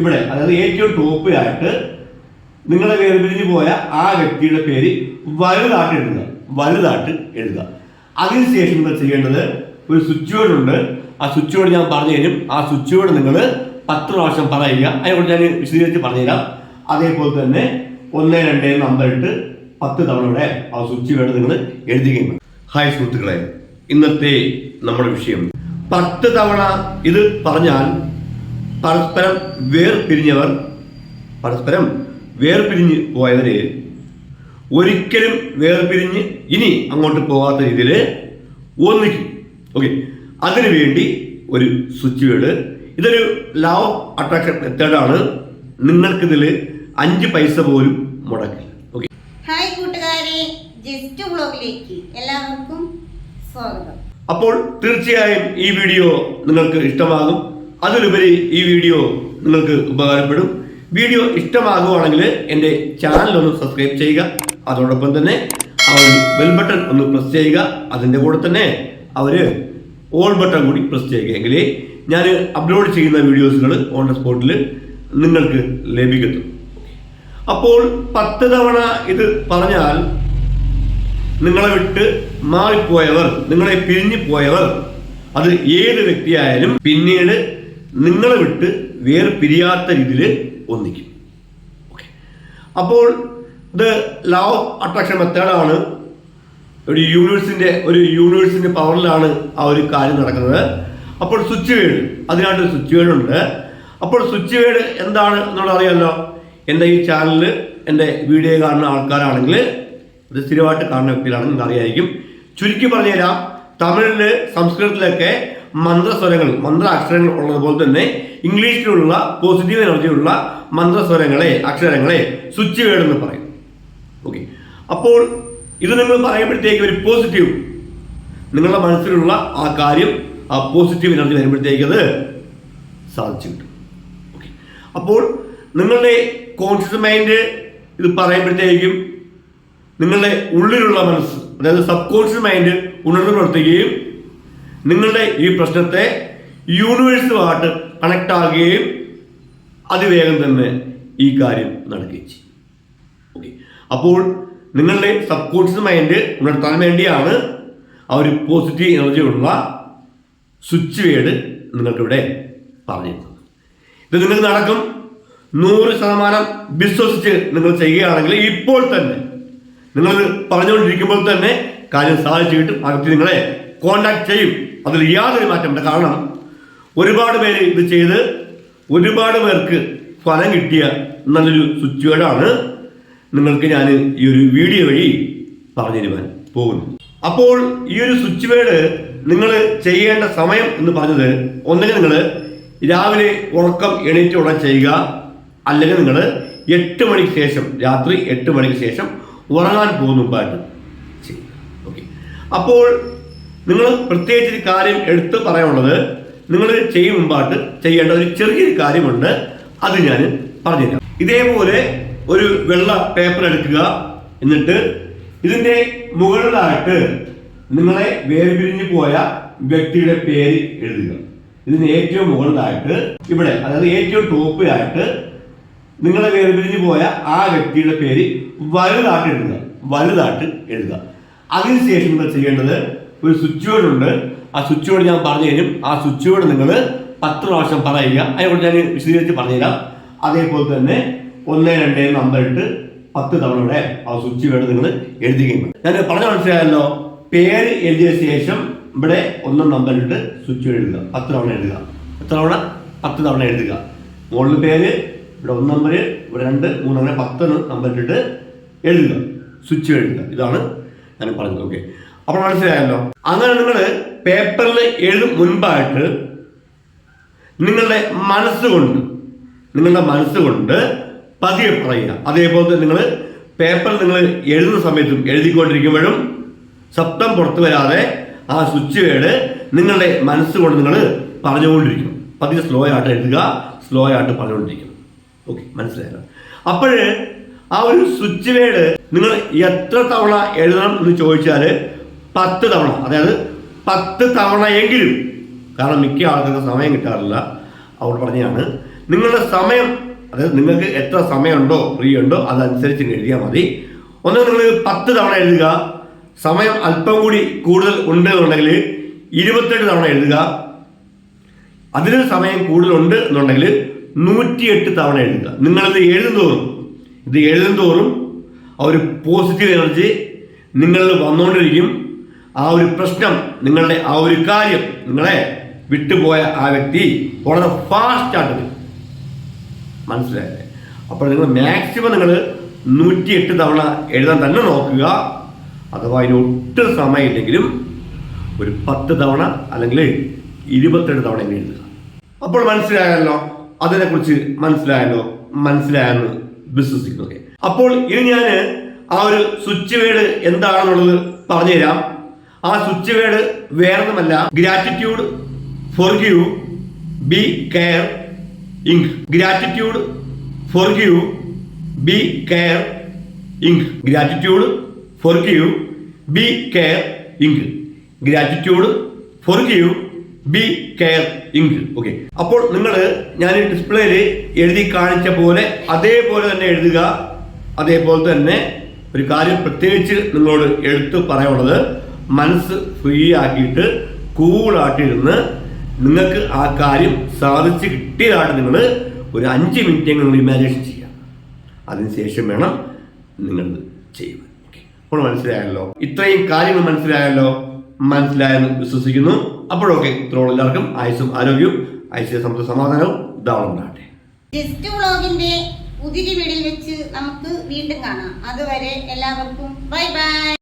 ഇവിടെ അതായത് ഏറ്റവും ആയിട്ട് നിങ്ങളെ വേർപിരിഞ്ഞു പോയ ആ വ്യക്തിയുടെ പേര് വലുതായിട്ട് എഴുതുക വലുതായിട്ട് എഴുതുക. അതിനുശേഷം നിങ്ങൾ ചെയ്യേണ്ടത് ഒരു സ്വിച്ച് ബോർഡ് ഉണ്ട്. ആ സ്വിച്ച് ബോർഡ് ഞാൻ പറഞ്ഞു തരും. ആ സ്വിച്ച് ബോർഡ് നിങ്ങൾ പത്ത് പ്രാവശ്യം പറയുക. അതിനെക്കുറിച്ച് ഞാൻ വിശദീകരിച്ച് പറഞ്ഞുതരാം. അതേപോലെ തന്നെ ഒന്ന് രണ്ട് നമ്പർ ഇട്ട് പത്ത് തവണയുടെ ആ സ്വിച്ച് ബോർഡ് നിങ്ങൾ എഴുതുകയും. ഹായ് സുഹൃത്തുക്കളെ ഇന്നത്തെ നമ്മുടെ വിഷയം. പത്ത് തവണ ഇത് പറഞ്ഞാൽ പരസ്പരം വേർപിരിഞ്ഞവർ പരസ്പരം വേർപിരിഞ്ഞ് പോയവരെ ഒരിക്കലും വേർപിരിഞ്ഞ് ഇനി അങ്ങോട്ട് പോകാത്ത രീതിയിൽ ഒന്നിക്കും. ഓക്കെ അതിനുവേണ്ടി ഒരു സ്വിച്ച് വേർഡ് ഇതൊരു ലവ് അട്രാക്ഷൻ മെത്തേഡാണ് നിങ്ങൾക്കിതിൽ അഞ്ച് പൈസ പോലും മുടക്കില്ല. ഓക്കെ ഹായ് കൂട്ടുകാരെ. ജസ്റ്റ് വ്ളോഗിലേക്ക് എല്ലാവർക്കും സ്വാഗതം. അപ്പോൾ തീർച്ചയായും ഈ വീഡിയോ നിങ്ങൾക്ക് ഇഷ്ടമാകും. അതിലുപരി ഈ വീഡിയോ നിങ്ങൾക്ക് ഉപകാരപ്പെടും. വീഡിയോ ഇഷ്ടമാകുവാണെങ്കിൽ എന്റെ ചാനൽ ഒന്ന് സബ്സ്ക്രൈബ് ചെയ്യുക. അതോടൊപ്പം തന്നെ ആ ഒരു ബെൽ ബട്ടൺ ഒന്ന് പ്രസ് ചെയ്യുക. അതിന്റെ കൂടെ തന്നെ അവർ ഓൾ ബട്ടൺ കൂടി പ്രസ് ചെയ്യുക. എങ്കിലേ ഞാൻ അപ്ലോഡ് ചെയ്യുന്ന വീഡിയോസുകൾ ഓൺ ദ സ്പോട്ടിൽ നിങ്ങൾക്ക് ലഭിക്കുന്നു. അപ്പോൾ പത്ത് തവണ ഇത് പറഞ്ഞാൽ നിങ്ങളെ വിട്ട് മാറിപ്പോയവർ നിങ്ങളെ പിരിഞ്ഞു പോയവർ അത് ഏത് വ്യക്തിയായാലും പിന്നീട് നിങ്ങളെ വിട്ട് വേർ പിരിയാത്ത രീതിയിൽ ഒന്നിക്കും. ഓക്കെ അപ്പോൾ ഇത് ലവ് അട്രാക്ഷൻ മെത്തേഡാണ് ഒരു യൂണിവേഴ്സിന്റെ ഒരു യൂണിവേഴ്സിന്റെ പവറിലാണ് ആ ഒരു കാര്യം നടക്കുന്നത്. അപ്പോൾ സ്വിച്ച് വേഡ് അതിനായിട്ടൊരു സ്വിച്ച് വേഡ് ഉണ്ട്. അപ്പോൾ സ്വിച്ച് വേഡ് എന്താണ് എന്നുള്ളത് അറിയാമല്ലോ എന്റെ ഈ ചാനലിൽ എന്റെ വീഡിയോ കാണുന്ന ആൾക്കാരാണെങ്കിൽ ഇത് സ്ഥിരമായിട്ട് കാണുന്ന വ്യക്തികളാണെങ്കിൽ നിങ്ങൾക്ക് അറിയായിരിക്കും ചുരുക്കി പറഞ്ഞുതരാം തമിഴിൽ സംസ്കൃതത്തിലൊക്കെ മന്ത്രസ്വരങ്ങൾ മന്ത്ര അക്ഷരങ്ങൾ ഉള്ളതുപോലെ തന്നെ ഇംഗ്ലീഷിലുള്ള പോസിറ്റീവ് എനർജിയുള്ള മന്ത്രസ്വരങ്ങളെ അക്ഷരങ്ങളെ സ്വിച്ച് വേർഡ് എന്ന് പറയും. ഓക്കെ അപ്പോൾ ഇത് നിങ്ങൾ പറയുമ്പോഴത്തേക്ക് ഒരു പോസിറ്റീവ് നിങ്ങളുടെ മനസ്സിലുള്ള ആ കാര്യം ആ പോസിറ്റീവ് എനർജി വരുമ്പോഴത്തേക്ക് അത് സാധിച്ചു കിട്ടും. ഓക്കെ അപ്പോൾ നിങ്ങളുടെ കോൺഷ്യസ് മൈൻഡ് ഇത് പറയുമ്പോഴത്തേക്കും നിങ്ങളുടെ ഉള്ളിലുള്ള മനസ്സ് അതായത് സബ് കോൺഷ്യസ് മൈൻഡ് ഉണർന്നു പ്രവർത്തിക്കുകയും നിങ്ങളുടെ ഈ പ്രശ്നത്തെ യൂണിവേഴ്സുമായിട്ട് കണക്ട് ആകുകയും അതിവേഗം തന്നെ ഈ കാര്യം നടക്കുകയും ചെയ്യും. ഓക്കെ അപ്പോൾ നിങ്ങളുടെ സബ് കോൺഷ്യസ് മൈൻഡ് ഉണർത്താൻ വേണ്ടിയാണ് ആ ഒരു പോസിറ്റീവ് എനർജി ഉള്ള സ്വിച്ച് വേഡ് നിങ്ങൾക്കിവിടെ പറഞ്ഞിരുന്നത് ഇത് നിങ്ങൾക്ക് നടക്കും. നൂറ് ശതമാനം വിശ്വസിച്ച് നിങ്ങൾ ചെയ്യുകയാണെങ്കിൽ ഇപ്പോൾ തന്നെ നിങ്ങൾ പറഞ്ഞുകൊണ്ടിരിക്കുമ്പോൾ തന്നെ കാര്യം സാധിച്ചു കിട്ടും വ്യക്തി നിങ്ങളെ കോണ്ടാക്ട് ചെയ്യും. അതിൽ യാതൊരു മാറ്റമില്ല. കാരണം ഒരുപാട് പേര് ഇത് ചെയ്ത് ഒരുപാട് പേർക്ക് ഫലം കിട്ടിയ നല്ലൊരു സ്വിച്ച്വേഡാണ് നിങ്ങൾക്ക് ഞാൻ ഈ ഒരു വീഡിയോ വഴി പറഞ്ഞു തരുവാൻ പോകുന്നു അപ്പോൾ ഈ ഒരു സ്വിച്ച് വേഡ് നിങ്ങൾ ചെയ്യേണ്ട സമയം എന്ന് പറഞ്ഞത് ഒന്നുകിൽ നിങ്ങൾ രാവിലെ ഉറക്കം എണീറ്റ് ഉടൻ ചെയ്യുക അല്ലെങ്കിൽ നിങ്ങൾ എട്ട് മണിക്ക് ശേഷം രാത്രി എട്ട് മണിക്ക് ശേഷം ഉറങ്ങാൻ പോകുന്ന ചെയ്യുക. ഓക്കെ അപ്പോൾ നിങ്ങൾ പ്രത്യേകിച്ച് ഒരു കാര്യം എടുത്ത് പറയാനുള്ളത് നിങ്ങൾ ചെയ്യും മുമ്പായിട്ട് ചെയ്യേണ്ട ഒരു ചെറിയൊരു കാര്യമുണ്ട് അത് ഞാൻ പറഞ്ഞുതരാം. ഇതേപോലെ ഒരു വെള്ള പേപ്പർ എടുക്കുക എന്നിട്ട് ഇതിന്റെ മുകളിലായിട്ട് നിങ്ങളെ വേർപിരിഞ്ഞു പോയ വ്യക്തിയുടെ പേര് എഴുതുക. ഇതിന് ഏറ്റവും മുകളിലായിട്ട് ഇവിടെ അതായത് ഏറ്റവും ടോപ്പ് ആയിട്ട് നിങ്ങളെ വേർപിരിഞ്ഞു പോയ ആ വ്യക്തിയുടെ പേര് വലുതായിട്ട് എഴുതുക. വലുതായിട്ട് എഴുതുക. അതിനുശേഷം നിങ്ങൾ ചെയ്യേണ്ടത് ഒരു സ്വിച്ച് ബോർഡ് ഉണ്ട് ആ സ്വിച്ച് ബോർഡ് ഞാൻ പറഞ്ഞു തരും ആ സ്വിച്ച് ബോർഡ് നിങ്ങൾ പത്ത് പ്രാവശ്യം പറയുക. അതിനെക്കുറിച്ച് ഞാൻ വിശദീകരിച്ച് പറഞ്ഞുതരാം. അതേപോലെ തന്നെ ഒന്ന് രണ്ട് നമ്പർ ഇട്ട് പത്ത് തവണയുടെ ആ സ്വിച്ച് ബോർഡ് നിങ്ങൾ എഴുതുകയും വേണം. ഞാൻ പറഞ്ഞ മനസ്സിലായല്ലോ? പേര് എഴുതിയ ശേഷം ഇവിടെ ഒന്നാം നമ്പർ ഇട്ട് സ്വിച്ച് എഴുതുക. പത്ത് തവണ എഴുതുക. എത്ര തവണ? പത്ത് തവണ എഴുതുക. മുകളിൽ പേര് ഇവിടെ ഒന്ന് നമ്പർ ഇവിടെ രണ്ട് മൂന്ന് അങ്ങനെ പത്ത് നമ്പർ ഇട്ട് എഴുതുക. സ്വിച്ച് എഴുതുക. ഇതാണ് ഞാൻ പറഞ്ഞത്. ഓക്കെ അപ്പോൾ മനസ്സിലായല്ലോ? അങ്ങനെ നിങ്ങൾ പേപ്പറിൽ എഴുതും മുൻപായിട്ട് നിങ്ങളുടെ മനസ്സുകൊണ്ട് നിങ്ങളുടെ മനസ്സുകൊണ്ട് പതിയെ പറയുക. അതേപോലെ നിങ്ങൾ പേപ്പറിൽ നിങ്ങൾ എഴുതുന്ന സമയത്തും എഴുതിക്കൊണ്ടിരിക്കുമ്പോഴും ശബ്ദം പുറത്തു വരാതെ ആ സ്വിച്ച് വേർഡ് നിങ്ങളുടെ മനസ്സുകൊണ്ട് നിങ്ങൾ പറഞ്ഞുകൊണ്ടിരിക്കും. പതിയെ സ്ലോ ആയിട്ട് എഴുതുക സ്ലോ ആയിട്ട് പറഞ്ഞുകൊണ്ടിരിക്കും. ഓക്കെ മനസ്സിലായല്ലോ? അപ്പോൾ ആ ഒരു സ്വിച്ച് വേർഡ് നിങ്ങൾ എത്ര തവണ എഴുതണം എന്ന് ചോദിച്ചാൽ പത്ത് തവണ. അതായത് പത്ത് തവണയെങ്കിലും. കാരണം മിക്ക ആൾക്കാർക്ക് സമയം കിട്ടാറില്ല. അവർ പറഞ്ഞാണ് നിങ്ങളുടെ സമയം അതായത് നിങ്ങൾക്ക് എത്ര സമയമുണ്ടോ ഫ്രീ ഉണ്ടോ അതനുസരിച്ച് എഴുതിയാൽ മതി. ഒന്ന് നിങ്ങൾ പത്ത് തവണ എഴുതുക. സമയം അല്പം കൂടി കൂടുതൽ ഉണ്ട് എന്നുണ്ടെങ്കിൽ ഇരുപത്തെട്ട് തവണ എഴുതുക. അതിന് സമയം കൂടുതലുണ്ട് എന്നുണ്ടെങ്കിൽ നൂറ്റിയെട്ട് തവണ എഴുതുക. നിങ്ങളിത് എഴുതുന്തോറും ഇത് എഴുതുന്തോറും ആ ഒരു പോസിറ്റീവ് എനർജി നിങ്ങളിൽ വന്നുകൊണ്ടിരിക്കും ആ ഒരു പ്രശ്നം നിങ്ങളുടെ ആ ഒരു കാര്യം നിങ്ങളെ വിട്ടുപോയ ആ വ്യക്തി വളരെ ഫാസ്റ്റായിട്ട് വരും. മനസ്സിലായില്ലേ? അപ്പോൾ നിങ്ങൾ മാക്സിമം നിങ്ങൾ നൂറ്റിയെട്ട് തവണ എഴുതാൻ തന്നെ നോക്കുക. അഥവാ അതിന് ഒട്ടും സമയമില്ലെങ്കിലും ഒരു പത്ത് തവണ അല്ലെങ്കിൽ ഇരുപത്തെട്ട് തവണ എഴുതുക. അപ്പോൾ മനസ്സിലായല്ലോ? അതിനെക്കുറിച്ച് മനസ്സിലായല്ലോ? മനസ്സിലായെന്ന് വിശ്വസിക്കുന്നു. അപ്പോൾ ഇനി ഞാൻ ആ ഒരു സ്വിച്ച് വേർഡ് എന്താണെന്നുള്ളത് പറഞ്ഞുതരാം. ആ സ്വിച്ച് വേർഡ് വേറൊന്നുമല്ല. Gratitude forgive be caring gratitude forgive be caring gratitude forgive be caring gratitude forgive be caring okay അപ്പോൾ നിങ്ങൾ ഞാൻ ഡിസ്പ്ലേയിൽ എഴുതി കാണിച്ച പോലെ അതേപോലെ തന്നെ എഴുതുക. അതേപോലെ തന്നെ ഒരു കാര്യം പ്രത്യേകിച്ച് നിങ്ങളോട് എടുത്തു പറയാനുള്ളത്. മനസ്സ് ഫ്രീ ആക്കിയിട്ട് കൂളായിട്ടിരുന്ന് നിങ്ങൾക്ക് ആ കാര്യം സാധിച്ച് കിട്ടിയതായിട്ട് നിങ്ങൾ ഒരു അഞ്ച് മിനിറ്റ് നിങ്ങൾ ഇമാജിനേഷൻ ചെയ്യുക അതിനുശേഷം വേണം നിങ്ങൾ ചെയ്യുക അപ്പോൾ മനസ്സിലായല്ലോ? ഇത്രയും കാര്യങ്ങൾ മനസ്സിലായല്ലോ? മനസ്സിലായെന്ന് വിശ്വസിക്കുന്നു. അപ്പോഴൊക്കെ ഇത്രയോളം എല്ലാവർക്കും ആയുസും ആരോഗ്യവും ഐശ്വര്യ സമ്പത്ത് സമാധാനവും ഇതാവണം ഉണ്ടാകട്ടെ ജസ്റ്റ് പുതിയ വീടിൽ വെച്ച് നമുക്ക് വീണ്ടും കാണാം. അതുവരെ എല്ലാവർക്കും ബൈ ബൈ.